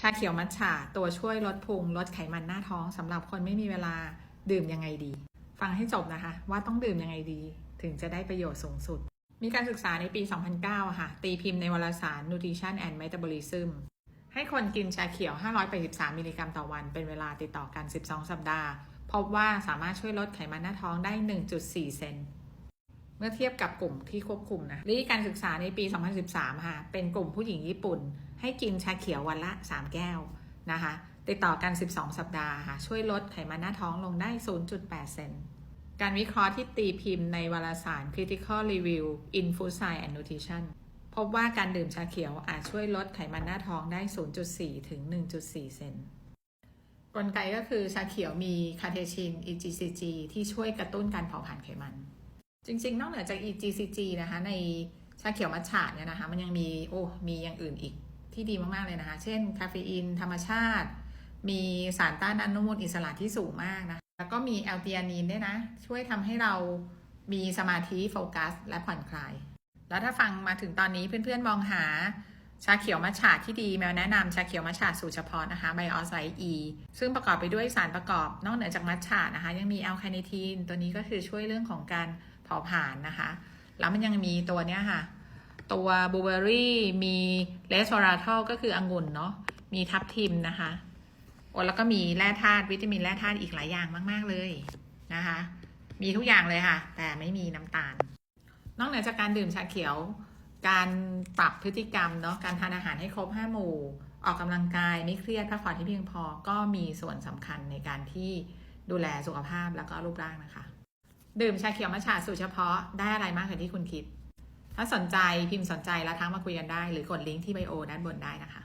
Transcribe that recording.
ชาเขียวมัทฉะตัวช่วยลดพุงลดไขมันหน้าท้องสำหรับคนไม่มีเวลาดื่มยังไงดี ฟังให้จบนะคะ ว่าต้องดื่มยังไงดี ถึงจะได้ประโยชน์สูงสุด มีการศึกษาในปี 2009 ค่ะ ตีพิมพ์ในวารสาร Nutrition and Metabolism ให้คนกินชาเขียว 583 มิลลิกรัมต่อวัน เป็นเวลาติดต่อกัน 12 สัปดาห์ พบว่าสามารถช่วยลดไขมันหน้าท้องได้ 1.4 เซน เมื่อเทียบกับกลุ่มที่ควบคุมนะนี่การศึกษาในปี 2013 ค่ะ เป็นกลุ่มผู้หญิงญี่ปุ่น ให้กินชาเขียววันละ 3 แก้วนะคะ ติดต่อกัน 12 สัปดาห์ค่ะ ช่วยลดไขมันหน้าท้องลงได้ 0.8 เซน การวิเคราะห์ที่ตีพิมพ์ในวารสาร Critical Review in Food Science and Nutrition พบว่าการดื่มชาเขียวอาจช่วยลดไขมันหน้าท้องได้ 0.4 ถึง 1.4 เซนกลไกก็คือชาเขียวมีคาเทชิน EGCG ที่ช่วยกระตุ้นการเผาผลาญไขมัน จริงๆ นอกเหนือจาก EGCG นะคะ ในชาเขียวมัทฉะเนี่ยนะคะ มันยังมีโอ้มีอย่างอื่นอีกที่ดีมาก ๆ เลยนะคะ เช่น คาเฟอีน ธรรมชาติ มีสารต้านอนุมูลอิสระที่สูงมากนะคะแล้วก็มีแอลเทียนีนด้วยนะ ช่วยทำให้เรามีสมาธิโฟกัส และผ่อนคลาย แล้วถ้าฟังมาถึงตอนนี้เพื่อนๆ มองหาชาเขียวมัทฉะที่ดีแมวแนะนำชาเขียวมัทฉะสูตรเฉพาะนะคะไบออสไลอี ซึ่งประกอบไปด้วยสารประกอบนอกเหนือจากมัทฉะนะคะ ยังมีแอลคาเนทีนตัวนี้ก็คือช่วยเรื่องของการ ผาผลาญนะคะ แล้วมันยังมีตัวเนี้ยค่ะ ตัวบลูเบอรี่มีเลสโซราทอลก็คือองุ่นเนาะมีทับทิมนะคะโอ้แล้วก็มีแร่ธาตุวิตามินแร่ธาตุอีกหลายอย่างมาก ๆ เลยนะคะ มีทุกอย่างเลยค่ะ แต่ไม่มีน้ำตาล นอกเหนือจากการดื่มชาเขียว การปรับพฤติกรรมเนาะการทานอาหารให้ครบห้าหมู่ออกกำลังกายไม่เครียดพักผ่อนที่เพียงพอก็มีส่วนสำคัญในการที่ดูแลสุขภาพแล้วก็รูปร่างนะคะ ดื่มชาเขียวมัทฉะสูตรเฉพาะได้อะไรมากกว่าที่คุณคิด ถ้าสนใจพิมพ์สนใจแล้วทักมาคุยกันได้ หรือกดลิงก์ที่ไบโอด้านบนได้นะคะ